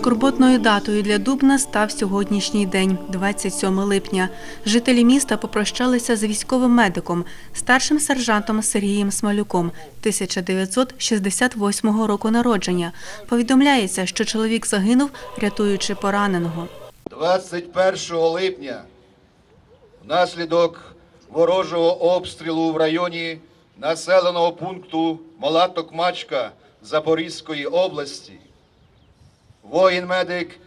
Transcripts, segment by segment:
Скорботною датою для Дубна став сьогоднішній день, 27 липня. Жителі міста попрощалися з військовим медиком, старшим сержантом Сергієм Смалюком 1968 року народження. Повідомляється, що чоловік загинув, рятуючи пораненого. 21 липня внаслідок ворожого обстрілу в районі населеного пункту Мала Токмачка Запорізької області воїн-медик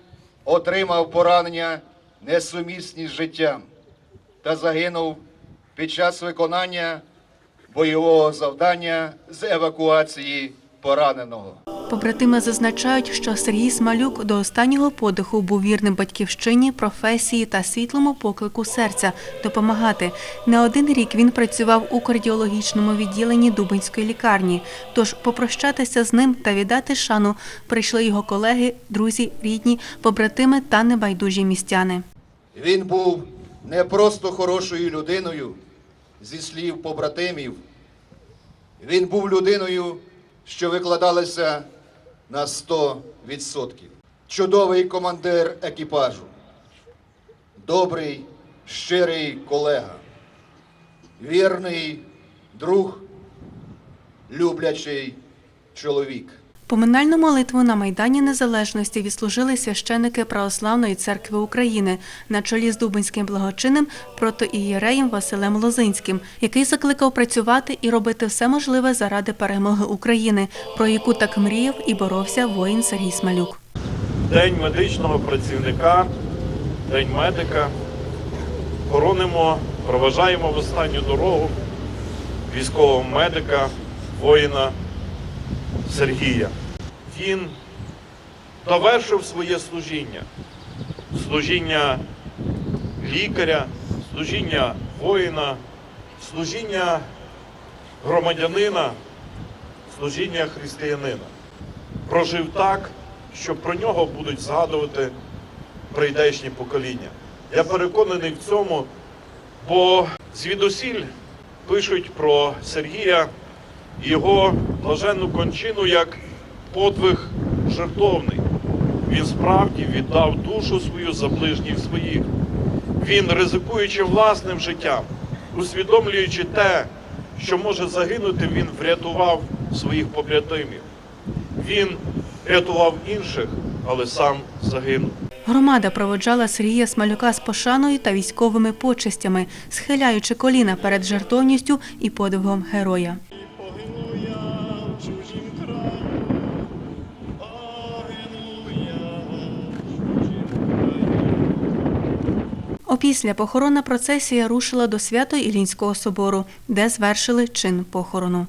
отримав поранення несумісні з життям та загинув під час виконання бойового завдання з евакуації пораненого. Побратими зазначають, що Сергій Смалюк до останнього подиху був вірним батьківщині, професії та світлому поклику серця допомагати. Не один рік він працював у кардіологічному відділенні Дубинської лікарні. Тож попрощатися з ним та віддати шану прийшли його колеги, друзі, рідні, побратими та небайдужі містяни. Він був не просто хорошою людиною, зі слів побратимів. Він був людиною, що викладалася на 100%. Чудовий командир екіпажу, добрий, щирий колега, вірний друг, люблячий чоловік. Поминальну молитву на Майдані Незалежності відслужили священики Православної церкви України на чолі з Дубинським благочинним протоієреєм Василем Лозинським, який закликав працювати і робити все можливе заради перемоги України, про яку так мріяв і боровся воїн Сергій Смалюк. День медичного працівника, День медика. Хоронимо, проважаємо в останню дорогу військового медика, воїна Сергія. Він довершив своє служіння, служіння лікаря, служіння воїна, служіння громадянина, служіння християнина. Прожив так, що про нього будуть згадувати прийдешні покоління. Я переконаний в цьому, бо звідусіль пишуть про Сергія його блаженну кончину як подвиг жертовний. Він справді віддав душу свою за ближніх своїх. Він, ризикуючи власним життям, усвідомлюючи те, що може загинути, він врятував своїх побратимів. Він рятував інших, але сам загинув. Громада проводжала Сергія Смалюка з пошаною та військовими почестями, схиляючи коліна перед жертовністю і подвигом героя. Погину я в чужім краю, погину я в чужім краю. Опісля похоронна процесія рушила до Свято-Ілінського собору, де звершили чин похорону.